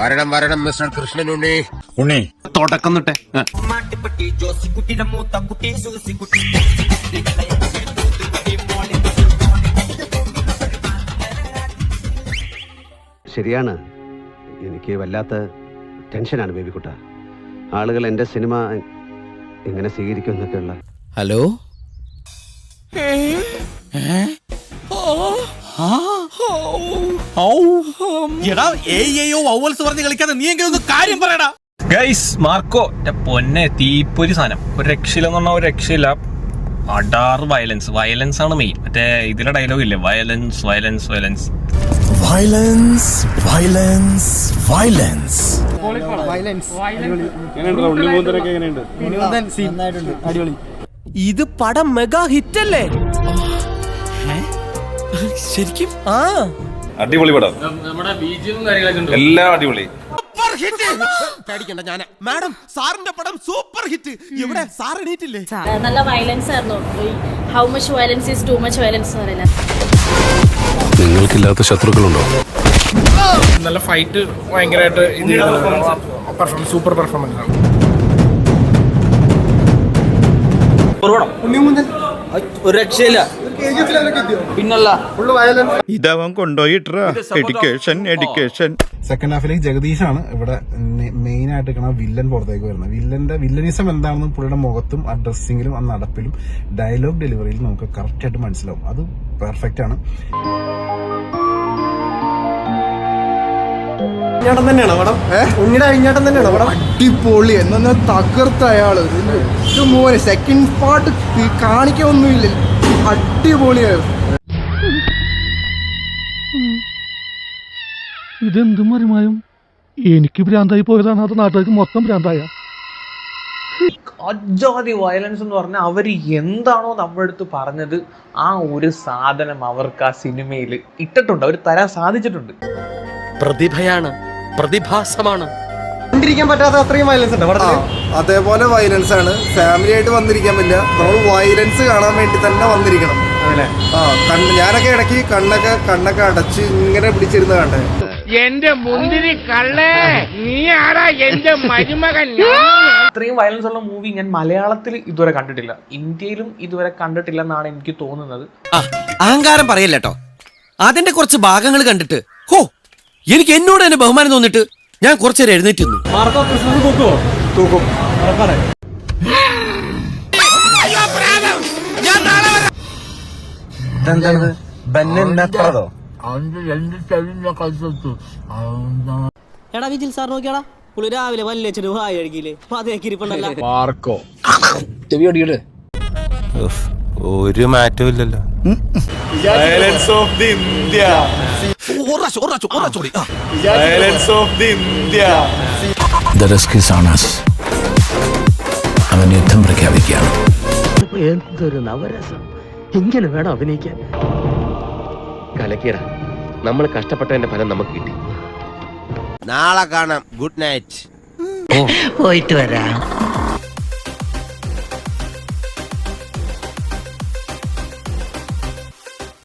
വരണം വരണം മിസ്റ്റർ കൃഷ്ണൻ ഉണ്ണി. തുടക്കം തൊട്ടേ. ശരിയാണ്. എനിക്ക് വല്ലാത്ത ടെൻഷനാണ് ബേബിക്കുട്ട. ആളുകൾ എന്റെ സിനിമ എങ്ങനെ സ്വീകരിക്കും എന്നൊക്കെയുള്ള ഹലോ? എടാ ഏയ്യോ വൗവൽസ് പറഞ്ഞ് കളിക്കാതെ നീ എങ്കിലും ഒന്ന് കാര്യം പറയടാ. ഗൈസ് മാർക്കോ എന്റെ പൊന്നെ തീപ്പൊരി സാധനം. ഒരു രക്ഷയില്ലെന്ന് പറഞ്ഞാൽ ഒരു രക്ഷയില്ല. അഡാർ വയലൻസ് വയലൻസ് ആണ് മെയിൻ മറ്റേ ഇതിലെ ഡയലോഗ് ഇല്ലേ? Violence violence violence violence violence violence ഇത് പടം മെഗാ ഹിറ്റ് അല്ലേ ശരിക്കും? ആ. അടിപൊളി പടം. എല്ലാം അടിപൊളി. പേടിക്കണ്ട ഞാൻ മാഡം സാറിന്റെ പടം സൂപ്പർ ഹിറ്റ് ഇവിടെ സാർ എണീറ്റില്ലേ? നല്ല വയലൻസ് ആയിരുന്നു. How much violence is too much violence പറയില്ല. നിങ്ങൾക്കില്ലാത്ത ശത്രുക്കളുണ്ടോ? നല്ല ഫൈറ്റ് ഭയങ്കരമായിട്ട് ഇത് പെർഫോമൻസ് സൂപ്പർ പെർഫോമൻസ് ആണ്. ഒരു രക്ഷയില്ല. പിന്നല്ല. ഇതവൻ എഡ്യൂക്കേഷൻ എഡ്യൂക്കേഷൻ സെക്കൻഡ് ഹാഫിലേക്ക് ജഗദീഷാണ് ഇവിടെ മെയിൻ ആയിട്ട് നിൽക്കുന്ന വില്ലൻ പുറത്തേക്ക് വരുന്നത്. വില്ലന്റെ വില്ലനിസം എന്താണെന്ന് പുള്ളിയുടെ മുഖത്തും ആ ഡ്രസ്സിങ്ങിലും ആ നടപ്പിലും ഡയലോഗ് ഡെലിവറിയിലും നമുക്ക് കറക്റ്റ് ആയിട്ട് മനസ്സിലാവും. അത് പെർഫെക്റ്റ് ആണ്. അടിപൊളി. എന്നാ തകർത്ത അയാൾ. മോനെ സെക്കൻഡ് പാർട്ട് കാണിക്കൊന്നുമില്ല അടിപൊളിയായിരുന്നു ഇതെന്തും മറിമായും? എനിക്ക് ഭ്രാന്തായി പോയതാണ് അത് നാട്ടുകാർക്ക് മൊത്തം ഭ്രാന്തായ. അജാതി വയലൻസ് എന്ന് പറഞ്ഞാൽ അവർ എന്താണോ നമ്മുടെ അടുത്ത് പറഞ്ഞത് ആ ഒരു സാധനം അവർക്ക് ആ സിനിമയിൽ ഇട്ടിട്ടുണ്ട്. അവർ തരാൻ സാധിച്ചിട്ടുണ്ട്. പ്രതിഭയാണ് പ്രതിഭാസമാണ്. കണ്ടിരിക്കാൻ പറ്റാത്ത അത്രയും വയലൻസ് ഉണ്ട് അതേപോലെ വയലൻസ് ആണ്. ഫാമിലി ആയിട്ട് വന്നിരിക്കാൻ പറ്റില്ല. നമ്മൾ വയലൻസ് കാണാൻ വേണ്ടി തന്നെ വന്നിരിക്കണം. ആ കണ്ണ് ഞാനൊക്കെ ഇടയ്ക്ക് കണ്ണൊക്കെ കണ്ണൊക്കെ അടച്ച് ഇങ്ങനെ പിടിച്ചിരുന്ന കണ്ടേ. എന്റെ മുന്തിരി കള്ളേ നീ ആരാ? എന്റെ മരുമകൻ ഇത്രയും വയലൻസ് ഉള്ള മൂവി ഞാൻ മലയാളത്തിൽ ഇതുവരെ കണ്ടിട്ടില്ല. ഇന്ത്യയിലും ഇതുവരെ കണ്ടിട്ടില്ല എന്നാണ് എനിക്ക് തോന്നുന്നത്. അഹങ്കാരം പറയല്ലോ അതിന്റെ കുറച്ച് ഭാഗങ്ങൾ കണ്ടിട്ട് ഹോ എനിക്ക് എന്നോട് തന്നെ ബഹുമാനം തോന്നിട്ട് ഞാൻ കുറച്ചു നേരം എഴുന്നേറ്റ് നിന്നു. എടാ വിജിൽ സാർ നോക്കിയാടാ. പുള്ളി രാവിലെ അപ്പൊ അതേക്ക് ഇരിപ്പുണ്ടല്ലോ. ഒരു മാറ്റവും ഇല്ലല്ലോ. Violence of the India violence of the India അവൻ യുദ്ധം പ്രഖ്യാപിക്കുകയാണ്. എന്തൊരു നവരസം. ഇങ്ങനെ വേണം അഭിനയിക്കാൻ? കലക്കിയട. നമ്മൾ കഷ്ടപ്പെട്ടതിന്റെ ഫലം നമുക്ക് കിട്ടി. നാളെ കാണാം. Good night. പോയിട്ട് വരാം.